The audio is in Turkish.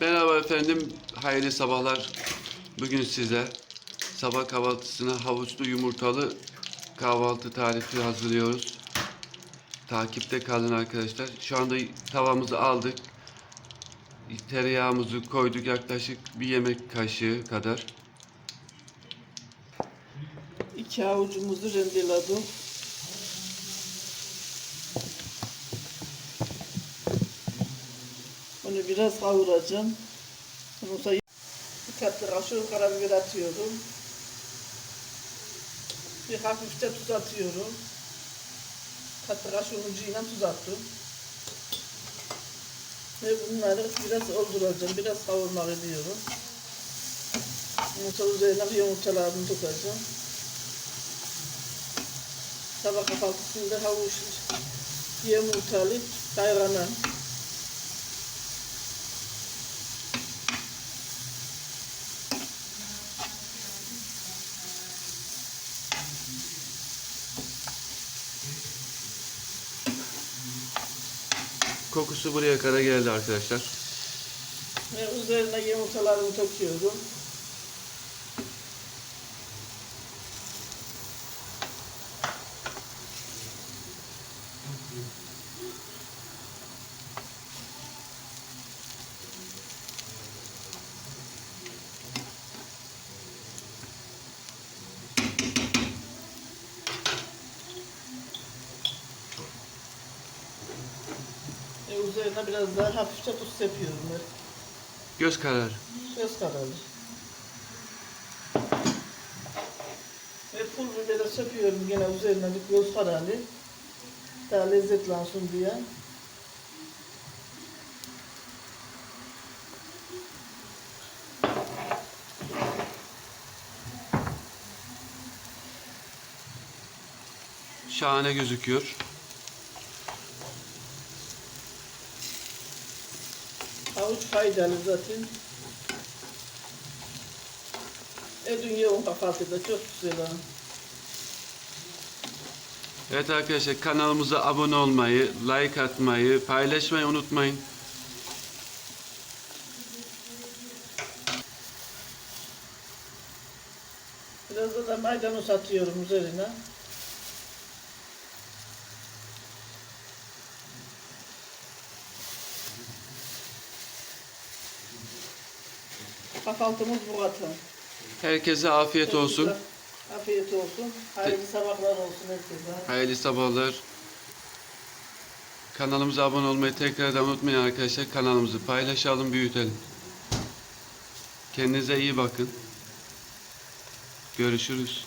Merhaba efendim, hayırlı sabahlar. Bugün size sabah kahvaltısına havuçlu yumurtalı kahvaltı tarifi hazırlıyoruz. Takipte kalın arkadaşlar. Şu anda tavamızı aldık. Tereyağımızı koyduk yaklaşık bir yemek kaşığı kadar. İki avucumuzu rendeladım. Onu biraz kavuracağım. Ondan sonra bir tatlı kaşığı karabiber atıyorum. Bir hafifçe tuz atıyorum. Tatlı kaşığın ucuyla tuz attım. Ve bunları biraz olduracağım. Biraz kavurmak ediyorum. Yumurta üzerine yumurtalarını dökeceğim. Sabah kahvaltısında havuç, yumurtalı, kayganan. Kokusu buraya kadar geldi arkadaşlar. Ve üzerine yumurtalarımı döküyorum. Üzerine biraz daha hafifçe tuz sepiyorum. ben. Göz kararı. Göz kararı. Ve pul biberi söküyorum yine üzerine bir göz kararı. Daha lezzetlensin diye. Şahane gözüküyor. Havuç faydalı zaten. E dünya kahvaltıda çok güzel. Evet arkadaşlar kanalımıza abone olmayı, like atmayı, paylaşmayı unutmayın. Biraz da maydanoz atıyorum üzerine. Kahvaltımız bu kadar. Herkese afiyet olsun. Afiyet olsun. Hayırlı sabahlar olsun herkese. Hayırlı sabahlar. Kanalımıza abone olmayı tekrardan unutmayın arkadaşlar. Kanalımızı paylaşalım, büyütelim. Kendinize iyi bakın. Görüşürüz.